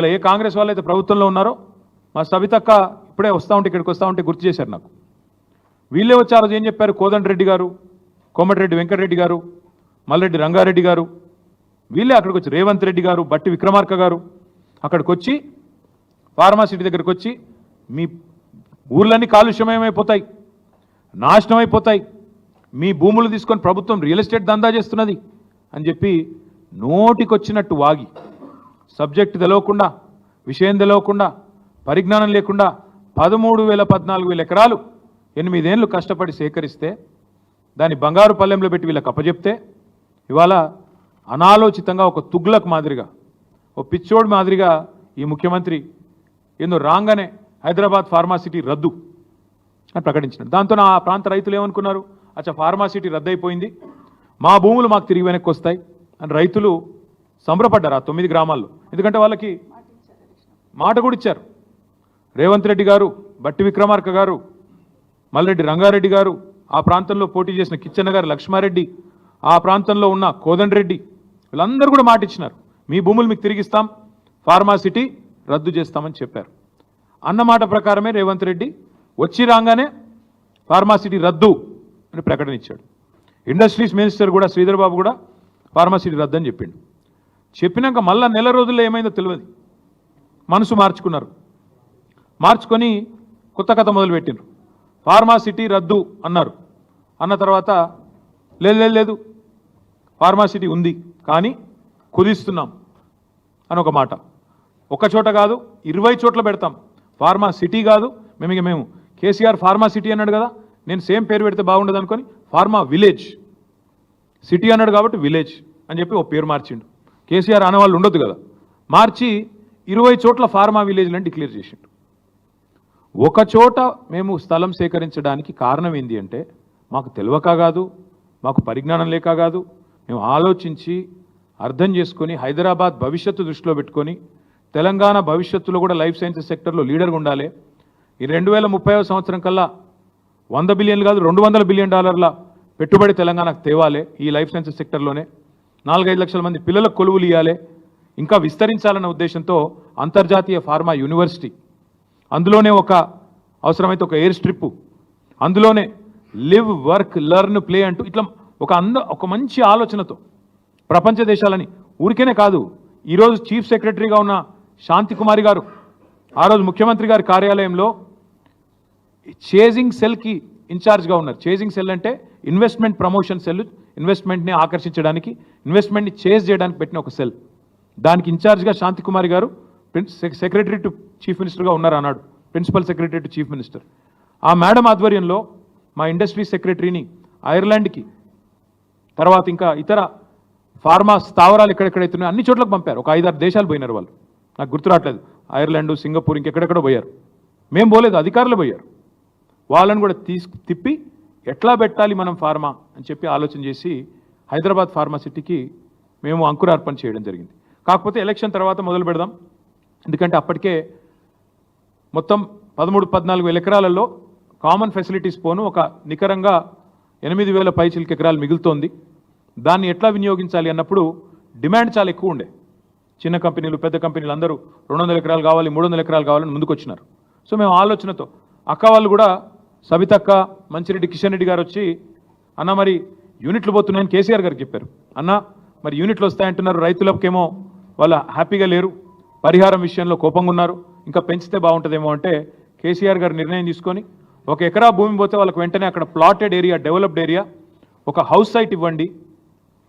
ఇలా ఏ కాంగ్రెస్ వాళ్ళు అయితే ప్రభుత్వంలో ఉన్నారో మా సవితక్క ఇప్పుడే వస్తూ ఉంటే ఇక్కడికి వస్తూ ఉంటే గుర్తు చేశారు నాకు. వీళ్ళే వచ్చి ఆ రోజు ఏం చెప్పారు? కోదండరెడ్డి గారు కోమటిరెడ్డి వెంకటరెడ్డి గారు మల్రెడ్డి రంగారెడ్డి గారు వీళ్ళే అక్కడికి వచ్చి రేవంత్ రెడ్డి గారు బట్టి విక్రమార్క గారు అక్కడికి వచ్చి ఫార్మాసిటీ దగ్గరికి వచ్చి మీ ఊర్లన్నీ కాలుష్యమయమైపోతాయి నాశనం అయిపోతాయి మీ భూములు తీసుకొని ప్రభుత్వం రియల్ ఎస్టేట్ దందా చేస్తున్నది అని చెప్పి నోటికొచ్చినట్టు వాగి సబ్జెక్ట్ తెలవకుండా విషయం తెలవకుండా పరిజ్ఞానం లేకుండా పదమూడు వేల పద్నాలుగు వేల ఎకరాలు ఎనిమిదేళ్ళు కష్టపడి సేకరిస్తే దాన్ని బంగారు పల్లెంలో పెట్టి వీళ్ళకి అప్పచెప్తే ఇవాళ అనాలోచితంగా ఒక తుగ్లక్ మాదిరిగా ఓ పిచ్చోడు మాదిరిగా ఈ ముఖ్యమంత్రి ఏందో రాగానే హైదరాబాద్ ఫార్మాసిటీ రద్దు అని ప్రకటించినాడు దాంతో ఆ ప్రాంత రైతులు ఏమనుకున్నారు? అచ్చా ఫార్మాసిటీ రద్దయిపోయింది. మా భూములు మాకు తిరిగి వెనక్కి వస్తాయి అని రైతులు సంబరపడ్డారు ఆ తొమ్మిది గ్రామాల్లో. ఎందుకంటే వాళ్ళకి మాట కూడా ఇచ్చారు. రేవంత్ రెడ్డి గారు బట్టి విక్రమార్క గారు మల్రెడ్డి రంగారెడ్డి గారు ఆ ప్రాంతంలో పోటీ చేసిన కిచ్చన్న గారు లక్ష్మారెడ్డి ఆ ప్రాంతంలో ఉన్న కోదండ్రెడ్డి వీళ్ళందరూ కూడా మాట ఇచ్చినారు. మీ భూములు మీకు తిరిగిస్తాం ఫార్మాసిటీ రద్దు చేస్తామని చెప్పారు. అన్నమాట ప్రకారమే రేవంత్ రెడ్డి వచ్చి రాగానే ఫార్మాసిటీ రద్దు అని ప్రకటన ఇచ్చాడు. ఇండస్ట్రీస్ మినిస్టర్ కూడా శ్రీధర్ బాబు కూడా ఫార్మాసిటీ రద్దు అని చెప్పిండు. చెప్పినాక మళ్ళా నెల రోజుల్లో ఏమైందో తెలియదు. మనసు మార్చుకున్నారు. మార్చుకొని కొత్త కథ మొదలుపెట్టిండ్రు ఫార్మాసిటీ రద్దు అన్నారు. అన్న తర్వాత లేదు లేదు లేదు ఫార్మాసిటీ ఉంది కానీ కుదిస్తున్నాం అని ఒక మాట. ఒక చోట కాదు ఇరవై చోట్ల పెడతాం. ఫార్మా సిటీ కాదు మేము ఇక మేము కేసీఆర్ ఫార్మా సిటీ అన్నాడు కదా నేను సేమ్ పేరు పెడితే బాగుండదు అనుకొని ఫార్మా విలేజ్. సిటీ అన్నాడు కాబట్టి విలేజ్ అని చెప్పి ఓ పేరు మార్చిండు. కేసీఆర్ అనేవాళ్ళు ఉండొద్దు కదా. మార్చి ఇరవై చోట్ల ఫార్మా విలేజ్లను డిక్లేర్ చేసిండు. ఒక చోట మేము స్థలం సేకరించడానికి కారణం ఏంటి అంటే మాకు తెలియక కాదు మాకు పరిజ్ఞానం లేక కాదు మేము ఆలోచించి అర్థం చేసుకొని హైదరాబాద్ భవిష్యత్తు దృష్టిలో పెట్టుకొని తెలంగాణ భవిష్యత్తులో కూడా లైఫ్ సైన్సెస్ సెక్టర్లో లీడర్గా ఉండాలి. ఈ రెండు వేల ముప్పై సంవత్సరం కల్లా వంద బిలియన్లు కాదు రెండు వందల బిలియన్ డాలర్ల పెట్టుబడి తెలంగాణకు తేవాలి ఈ లైఫ్ సైన్సెస్ సెక్టర్లోనే. నాలుగైదు లక్షల మంది పిల్లలకు కొలువులు ఇవ్వాలి ఇంకా విస్తరించాలన్న ఉద్దేశంతో అంతర్జాతీయ ఫార్మా యూనివర్సిటీ. అందులోనే ఒక అవసరమైతే ఒక ఎయిర్ స్ట్రిప్ అందులోనే లివ్ వర్క్ లెర్న్ ప్లే అంటూ ఇట్లా ఒక అంద ఒక మంచి ఆలోచనతో. ప్రపంచ దేశాలని ఊరికేనే కాదు ఈరోజు చీఫ్ సెక్రటరీగా ఉన్న శాంతి కుమారి గారు ఆ రోజు ముఖ్యమంత్రి గారి కార్యాలయంలో చేజింగ్ సెల్కి ఇన్ఛార్జ్గా ఉన్నారు. చేజింగ్ సెల్ అంటే ఇన్వెస్ట్మెంట్ ప్రమోషన్ సెల్ ఇన్వెస్ట్మెంట్ని ఆకర్షించడానికి ఇన్వెస్ట్మెంట్ని చేజ్ చేయడానికి పెట్టిన ఒక సెల్. దానికి ఇన్ఛార్జ్గా శాంతి కుమారి గారు సెక్రటరీ టు చీఫ్ మినిస్టర్గా ఉన్నారు అన్నాడు principal secretary to chief minister. ఆ మేడం ఆధ్వర్యంలో మా ఇండస్ట్రీ సెక్రటరీని ఐర్లాండ్కి తర్వాత ఇంకా ఇతర ఫార్మా స్థావరాలు ఎక్కడెక్కడైతున్నాయో అన్ని చోట్లకు పంపారు. ఒక ఐదారు దేశాలు పోయినారు వాళ్ళు. నాకు గుర్తు రావట్లేదు. ఐర్లాండ్ సింగపూర్ ఇంకెక్కడెక్కడో పోయారు. మేము పోలేదు అధికారులు పోయారు. వాళ్ళని కూడా తీసుకు తిప్పి ఎట్లా పెట్టాలి మనం ఫార్మా అని చెప్పి ఆలోచన చేసి హైదరాబాద్ ఫార్మాసిటీకి మేము అంకురార్పణ చేయడం జరిగింది. కాకపోతే ఎలక్షన్ తర్వాత మొదలు పెడదాం. ఎందుకంటే అప్పటికే మొత్తం పదమూడు పద్నాలుగు వేల ఎకరాలలో కామన్ ఫెసిలిటీస్ పోను ఒక నికరంగా ఎనిమిది వేల పైచిలకి ఎకరాలు మిగులుతోంది. దాన్ని ఎట్లా వినియోగించాలి అన్నప్పుడు డిమాండ్ చాలా ఎక్కువ ఉండే. చిన్న కంపెనీలు పెద్ద కంపెనీలు అందరూ రెండు వందల ఎకరాలు కావాలి మూడు వందల ఎకరాలు కావాలని ముందుకు వచ్చినారు సో మేము ఆలోచనతో అక్క వాళ్ళు కూడా సవితక్క మంచిరెడ్డి కిషన్ రెడ్డి గారు వచ్చి అన్న మరి యూనిట్లు పోతున్నాయని కేసీఆర్ గారికి చెప్పారు. అన్న మరి యూనిట్లు వస్తాయంటున్నారు. రైతులకేమో వాళ్ళ హ్యాపీగా లేరు. పరిహారం విషయంలో కోపంగా ఉన్నారు. ఇంకా పెంచితే బాగుంటుందేమో అంటే కేసీఆర్ గారు నిర్ణయం తీసుకొని ఒక ఎకరా భూమి పోతే వాళ్ళకి వెంటనే అక్కడ ప్లాటెడ్ ఏరియా డెవలప్డ్ ఏరియా ఒక హౌస్ సైట్ ఇవ్వండి.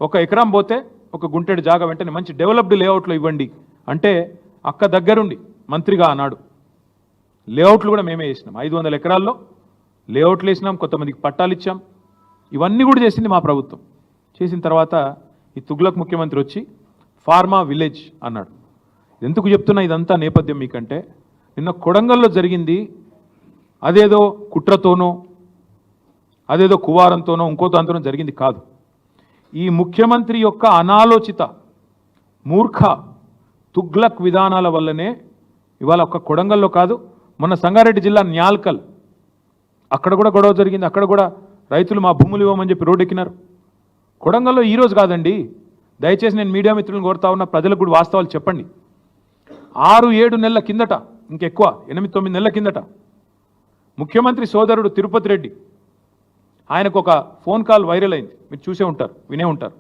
ఒక ఎకరం పోతే ఒక గుంటెడు జాగా వెంటనే మంచి డెవలప్డ్ లేఅవుట్లో ఇవ్వండి. అంటే అక్క దగ్గరుండి మంత్రిగా అన్నాడు. లేఅవుట్లు కూడా మేమే వేసినాం ఐదు వందల ఎకరాల్లో లేఅవుట్లు వేసినాం కొంతమందికి పట్టాలు ఇచ్చాం. ఇవన్నీ కూడా చేసింది మా ప్రభుత్వం. చేసిన తర్వాత ఈ తుగ్లక్ ముఖ్యమంత్రి వచ్చి ఫార్మా విలేజ్ అన్నాడు. ఎందుకు చెప్తున్నా ఇదంతా నేపథ్యం మీకంటే నిన్న కొడంగల్లో జరిగింది అదేదో కుట్రతోనో అదేదో కువారంతోనో ఇంకో దాంతోనో జరిగింది కాదు. ఈ ముఖ్యమంత్రి యొక్క అనాలోచిత మూర్ఖ తుగ్లక్ విధానాల వల్లనే ఇవాళ ఒక్క కొడంగల్లో కాదు మొన్న సంగారెడ్డి జిల్లా న్యాల్కల్ అక్కడ కూడా గొడవ జరిగింది అక్కడ కూడా రైతులు మా భూములు ఇవ్వమని చెప్పి రోడ్డు ఎక్కినారు కొడంగల్లో ఈరోజు కాదండి దయచేసి నేను మీడియా మిత్రులను కోరుతా ఉన్న ప్రజలకు కూడా వాస్తవాలు చెప్పండి. ఆరు ఏడు నెలల కిందట ఇంకెక్కువ ఎనిమిది తొమ్మిది నెలల కిందట ముఖ్యమంత్రి సోదరుడు తిరుపతి రెడ్డి ఆయనకు ఒక ఫోన్ కాల్ వైరల్ అయింది. మీరు చూసే ఉంటారు వినే ఉంటారు.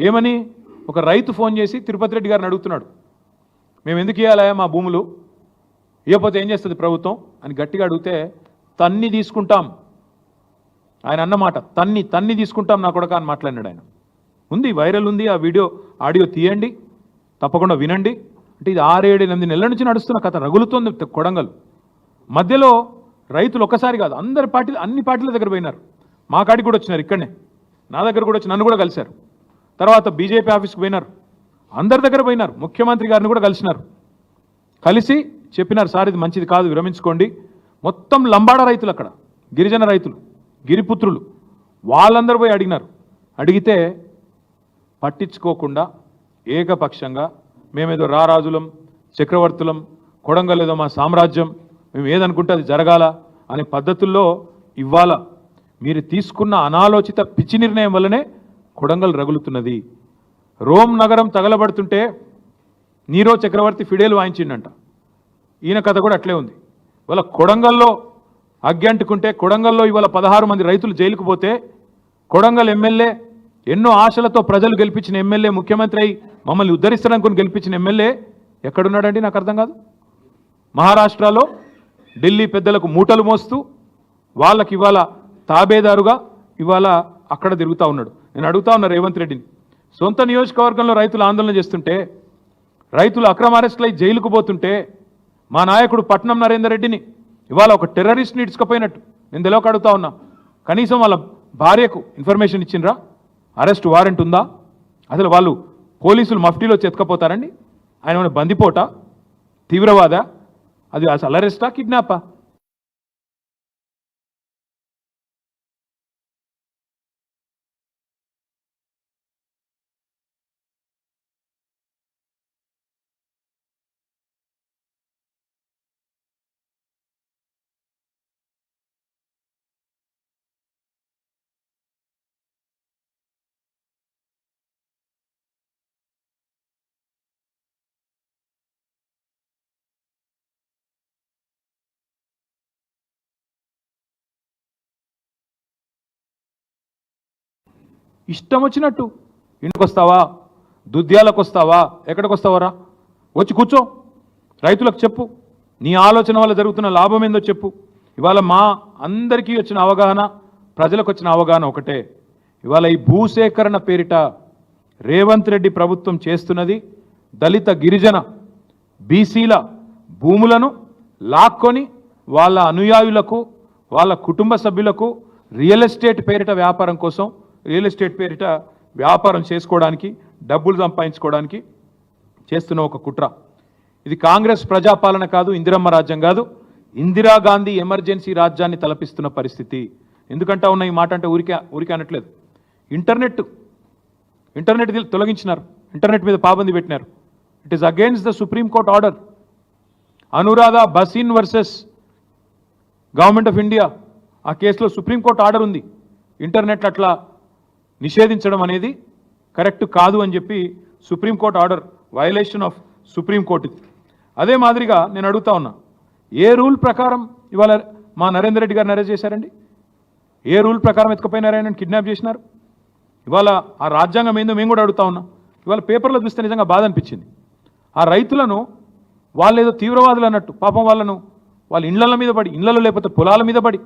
ఏమని? ఒక రైతు ఫోన్ చేసి తిరుపతి రెడ్డి గారిని అడుగుతున్నాడు. మేము ఎందుకు ఇవ్వాలా మా భూములు? ఇవ్వకపోతే ఏం చేస్తుంది ప్రభుత్వం? అని గట్టిగా అడిగితే తన్ని తీసుకుంటాం. ఆయన అన్నమాట తన్ని తన్ని తీసుకుంటాం నా కొడక అని మాట్లాడినాడు ఆయన. ఉంది వైరల్ ఉంది ఆ వీడియో ఆడియో తీయండి తప్పకుండా వినండి. అంటే ఇది ఆరేడు ఎనిమిది నెలల నుంచి నడుస్తున్న కథ రగులుతోంది కొడంగల్. మధ్యలో రైతులు ఒక్కసారి కాదు అందరి పార్టీలు అన్ని పార్టీల దగ్గర పోయినారు. మా కాడికి కూడా వచ్చినారు ఇక్కడనే. నా దగ్గర కూడా వచ్చి నన్ను కూడా కలిశారు. తర్వాత బీజేపీ ఆఫీస్కి పోయినారు. అందరి దగ్గర పోయినారు. ముఖ్యమంత్రి గారిని కూడా కలిసినారు. కలిసి చెప్పినారు సార్ ఇది మంచిది కాదు విరమించుకోండి. మొత్తం లంబాడ రైతులు అక్కడ గిరిజన రైతులు గిరిపుత్రులు. వాళ్ళందరూ పోయి అడిగినారు. అడిగితే పట్టించుకోకుండా ఏకపక్షంగా మేమేదో రారాజులం చక్రవర్తులం కొడంగల్ ఏదో మా సామ్రాజ్యం మేము ఏదనుకుంటే అది జరగాల అనే పద్ధతుల్లో ఇవ్వాల. మీరు తీసుకున్న అనాలోచిత పిచ్చి నిర్ణయం వల్లనే కొడంగల్ రగులుతున్నది. రోమ్ నగరం తగలబడుతుంటే నీరో చక్రవర్తి ఫిడేలు వాయించిండంట. ఈయన కథ కూడా అట్లే ఉంది. ఇవాళ కొడంగల్లో అగ్గి అంటుకుంటే కొడంగల్లో ఇవాళ పదహారు మంది రైతులు జైలుకు పోతే కొడంగల్ ఎమ్మెల్యే ఎన్నో ఆశలతో ప్రజలు గెలిపించిన ఎమ్మెల్యే ముఖ్యమంత్రి అయి మమ్మల్ని ఉద్ధరిస్తారనుకుని గెలిపించిన ఎమ్మెల్యే ఎక్కడున్నాడండి నాకు అర్థం కాదు. మహారాష్ట్రలో ఢిల్లీ పెద్దలకు మూటలు మోస్తూ వాళ్ళకి ఇవాళ తాబేదారుగా ఇవాళ అక్కడ తిరుగుతూ ఉన్నాడు. నేను అడుగుతా ఉన్నా రేవంత్ రెడ్డిని. సొంత నియోజకవర్గంలో రైతులు ఆందోళన చేస్తుంటే రైతులు అక్రమ అరెస్టులై జైలుకు పోతుంటే మా నాయకుడు పట్నం నరేందర్ రెడ్డిని ఇవాళ ఒక టెర్రరిస్ట్ని ఇడ్చుకపోయినట్టు నేను తెలియక అడుగుతా ఉన్నా. కనీసం వాళ్ళ భార్యకు ఇన్ఫర్మేషన్ ఇచ్చిండ్రా? అరెస్ట్ వారెంట్ ఉందా? అసలు వాళ్ళు పోలీసులు మఫ్టీలో చెతకపోతారండి? ఆయన బందిపోట? తీవ్రవాద? అది అసలు అరెస్టా? కిడ్నాపా? ఇష్టం వచ్చినట్టు ఇంటికి వస్తావా దుద్యాలకు వస్తావా ఎక్కడికి వస్తావరా వచ్చి కూర్చో. రైతులకు చెప్పు. నీ ఆలోచన వల్ల జరుగుతున్న లాభం ఏందో చెప్పు. ఇవాళ మా అందరికీ వచ్చిన అవగాహన ప్రజలకు వచ్చిన అవగాహన ఒకటే. ఇవాళ ఈ భూసేకరణ పేరిట రేవంత్ రెడ్డి ప్రభుత్వం చేస్తున్నది దళిత గిరిజన బీసీల భూములను లాక్కొని వాళ్ళ అనుయాయులకు వాళ్ళ కుటుంబ సభ్యులకు రియల్ ఎస్టేట్ పేరిట వ్యాపారం కోసం రియల్ ఎస్టేట్ పేరిట వ్యాపారం చేసుకోవడానికి డబ్బులు సంపాదించుకోవడానికి చేస్తున్న ఒక కుట్ర. ఇది కాంగ్రెస్ ప్రజాపాలన కాదు ఇందిరమ్మ రాజ్యం కాదు. ఇందిరాగాంధీ ఎమర్జెన్సీ రాజ్యాన్ని తలపిస్తున్న పరిస్థితి. ఎందుకంటా ఉన్న ఈ మాట అంటే ఊరికే ఊరికే అనట్లేదు. Internet internet తొలగించినారు. ఇంటర్నెట్ మీద పాబంది పెట్టినారు. It is against the Supreme Court order Anuradha Bhasin versus government of India ఆ కేసులో సుప్రీంకోర్టు ఆర్డర్ ఉంది. ఇంటర్నెట్ అట్లా నిషేధించడం అనేది కరెక్ట్ కాదు అని చెప్పి Supreme Court order violation of Supreme Court అదే మాదిరిగా నేను అడుగుతా ఉన్నా ఏ రూల్ ప్రకారం ఇవాళ మా నరేందర్ రెడ్డి గారిని అరెస్ట్ చేశారండి? ఏ రూల్ ప్రకారం ఎత్తుకుపోయినారు ఆయన? కిడ్నాప్ చేసినారు? ఇవాళ ఆ రాజ్యాంగం ఏందో మేము కూడా అడుగుతా ఉన్నాం. ఇవాళ పేపర్లో చూస్తే నిజంగా బాధ అనిపించింది. ఆ రైతులను వాళ్ళు ఏదో తీవ్రవాదులు అన్నట్టు పాపం వాళ్ళను వాళ్ళ ఇండ్ల మీద పడి ఇండ్లలో లేకపోతే పొలాల మీద పడి